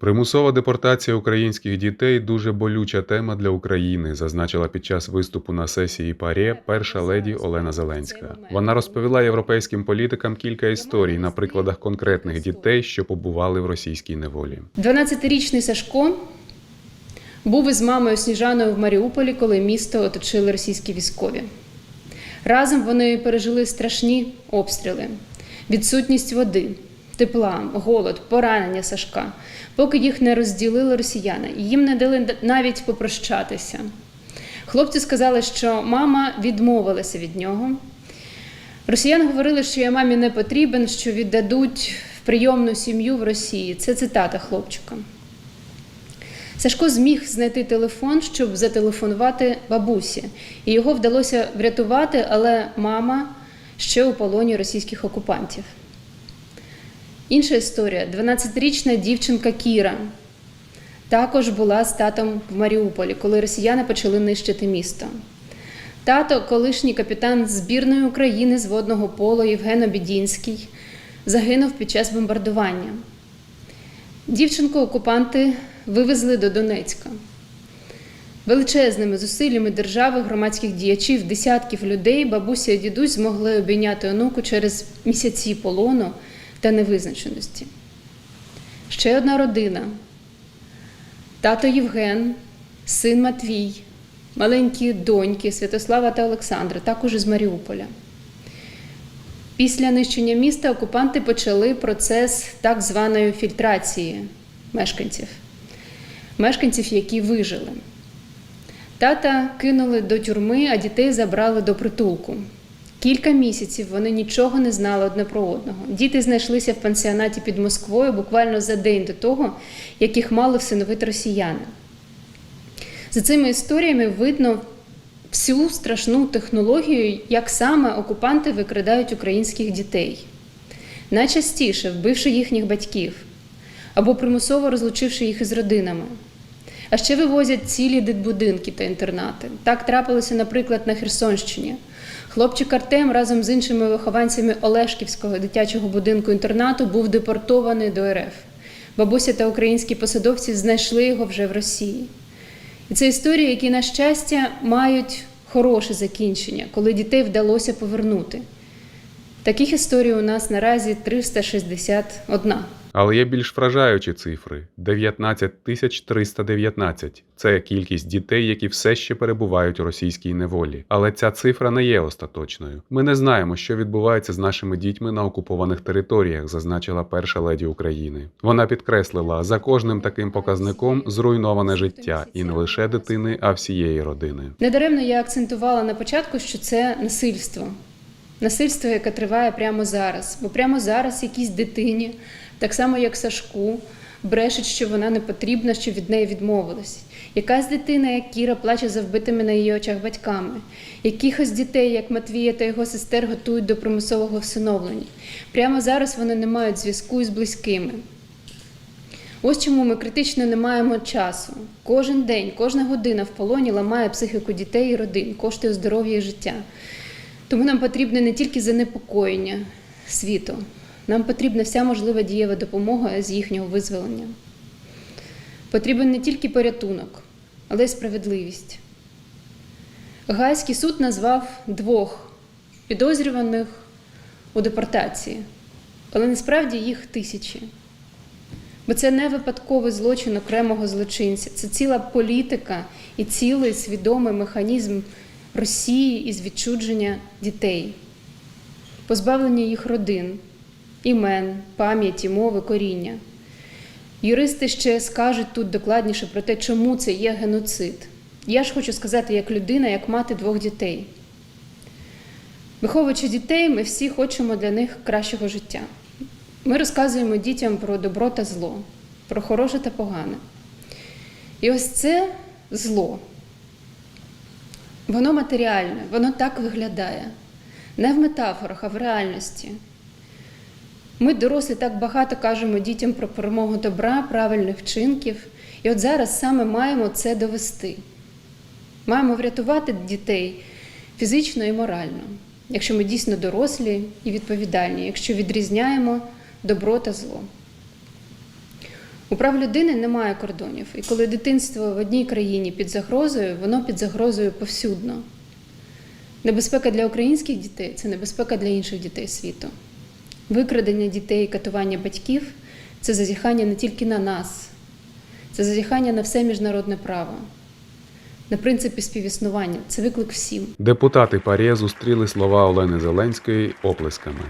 Примусова депортація українських дітей дуже болюча тема для України, зазначила під час виступу на сесії ПАРЄ перша леді Олена Зеленська. Вона розповіла європейським політикам кілька історій на прикладах конкретних дітей, що побували в російській неволі. 12-річний Сашко був із мамою Сніжаною в Маріуполі, коли місто оточили російські військові. Разом вони пережили страшні обстріли, відсутність води, тепла, голод, поранення Сашка, поки їх не розділили росіяни. Їм не дали навіть попрощатися. Хлопці сказали, що мама відмовилася від нього. Росіяни говорили, що я мамі не потрібен, що віддадуть в прийомну сім'ю в Росії. Це цитата хлопчика. Сашко зміг знайти телефон, щоб зателефонувати бабусі, і його вдалося врятувати, але мама ще у полоні російських окупантів. Інша історія: 12-річна дівчинка Кіра також була з татом в Маріуполі, коли росіяни почали нищити місто. Тато, колишній капітан збірної України з водного полу Євген Обідінський, загинув під час бомбардування. Дівчинку окупанти вивезли до Донецька. Величезними зусиллями держави, громадських діячів, десятків людей, бабуся і дідусь змогли обійняти онуку через місяці полону та невизначеності. Ще одна родина: тато Євген, син Матвій, маленькі доньки Святослава та Олександра, також із Маріуполя. Після нищення міста окупанти почали процес так званої фільтрації мешканців, мешканців, які вижили. Тата кинули до тюрми, а дітей забрали до притулку. Кілька місяців вони нічого не знали одне про одного. Діти знайшлися в пансіонаті під Москвою буквально за день до того, як їх мали всиновити росіяни. За цими історіями видно всю страшну технологію, як саме окупанти викрадають українських дітей, найчастіше вбивши їхніх батьків або примусово розлучивши їх із родинами. А ще вивозять цілі дитбудинки та інтернати. Так трапилося, наприклад, на Херсонщині. Хлопчик Артем разом з іншими вихованцями Олешківського дитячого будинку інтернату був депортований до РФ. Бабуся та українські посадовці знайшли його вже в Росії. І це історії, які, на щастя, мають хороше закінчення, коли дітей вдалося повернути. Таких історій у нас наразі 361. Але є більш вражаючі цифри: 19 тисяч 319 – це кількість дітей, які все ще перебувають у російській неволі. Але ця цифра не є остаточною. Ми не знаємо, що відбувається з нашими дітьми на окупованих територіях, зазначила перша леді України. Вона підкреслила, за кожним таким показником зруйноване життя і не лише дитини, а всієї родини. Недаремно я акцентувала на початку, що це насильство. Насильство, яке триває прямо зараз. Бо прямо зараз якійсь дитині, так само як Сашку, брешуть, що вона не потрібна, що від неї відмовилась. Якась дитина, як Кіра, плаче за вбитими на її очах батьками. Якихось дітей, як Матвія та його сестер, готують до примусового всиновлення. Прямо зараз вони не мають зв'язку із близькими. Ось чому ми критично не маємо часу. Кожен день, кожна година в полоні ламає психіку дітей і родин, коштує здоров'я і життя. Тому нам потрібне не тільки занепокоєння світу, нам потрібна вся можлива дієва допомога з їхнього визволення. Потрібен не тільки порятунок, але й справедливість. Гайський суд назвав двох підозрюваних у депортації, але насправді їх тисячі. Бо це не випадковий злочин окремого злочинця, це ціла політика і цілий свідомий механізм Росії із відчудження дітей, позбавлення їх родин, імен, пам'яті, мови, коріння. Юристи ще скажуть тут докладніше про те, чому це є геноцид. Я ж хочу сказати, як людина, як мати двох дітей. Виховуючи дітей, ми всі хочемо для них кращого життя. Ми розказуємо дітям про добро та зло, про хороше та погане. І ось це зло. Воно матеріальне, воно так виглядає. Не в метафорах, а в реальності. Ми, дорослі, так багато кажемо дітям про перемогу добра, правильних вчинків. І от зараз саме маємо це довести. Маємо врятувати дітей фізично і морально, якщо ми дійсно дорослі і відповідальні, якщо відрізняємо добро та зло. У прав людини немає кордонів, і коли дитинство в одній країні під загрозою, воно під загрозою повсюдно. Небезпека для українських дітей це небезпека для інших дітей світу. Викрадення дітей, катування батьків це зазіхання не тільки на нас, це зазіхання на все міжнародне право, на принципі співіснування. Це виклик всім. Депутати Парє зустріли слова Олени Зеленської оплесками.